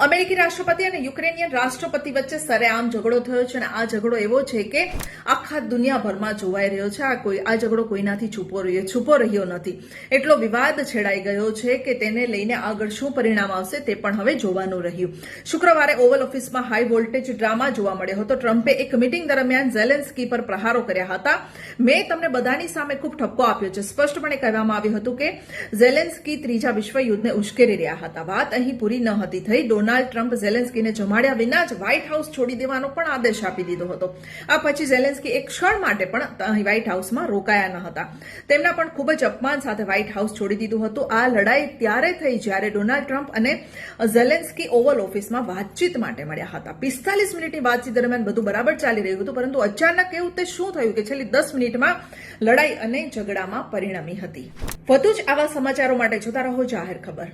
અમેરિકી રાષ્ટ્રપતિ અને યુક્રેનિયન રાષ્ટ્રપતિ વચ્ચે સરેઆમ ઝઘડો થયો છે અને આ ઝઘડો એવો છે કે આખા દુનિયાભરમાં જોવાઈ રહ્યો છે. આ કોઈ આ ઝઘડો કોઈનાથી છુપો રહ્યો છુપો રહ્યો નથી. એટલો વિવાદ છેડાઈ ગયો છે કે તેને લઈને આગળ શું પરિણામ આવશે તે પણ હવે જોવાનું રહ્યું. શુક્રવારે ઓવલ ઓફિસમાં હાઈ વોલ્ટેજ ડ્રામા જોવા મળ્યો હતો. ટ્રમ્પે એક મિટિંગ દરમિયાન ઝેલેન્સ્કી પર પ્રહારો કર્યા હતા. મેં તમને બધાની સામે ખૂબ ઠપકો આપ્યો છે. સ્પષ્ટપણે કહેવામાં આવ્યું હતું કે ઝેલેન્સ્કી ત્રીજા વિશ્વયુદ્ધને ઉશ્કેરી રહ્યા હતા. વાત અહીં પૂરી ન હતી થઈ. ડોનાલ્ડ ટ્રમ્પ ઝેલેન્સ્કીને જમાડ્યા વિના જ વ્હાઇટ હાઉસ છોડી દેવાનો પણ આદેશ આપી દીધો હતો. આ પછી ઝેલેન્સ્કી એક ક્ષણ માટે પણ વ્હાઇટ હાઉસમાં રોકાયા ન હતા. તેમના પણ ખૂબ જ અપમાન સાથે વ્હાઇટ હાઉસ છોડી દીધું હતું. આ લડાઈ ત્યારે થઈ જ્યારે ડોનાલ્ડ ટ્રમ્પ અને ઝેલેન્સ્કી ઓવલ ઓફિસમાં વાતચીત માટે મળ્યા હતા. પિસ્તાલીસ મિનિટની વાતચીત દરમિયાન બધું બરાબર ચાલી રહ્યું હતું, પરંતુ અચાનક એવું તે શું થયું કે છેલ્લી દસ મિનિટમાં લડાઈ અને ઝઘડામાં પરિણમી હતી? વધુ જ આવા સમાચારો માટે જોતા રહો જાહેર ખબર.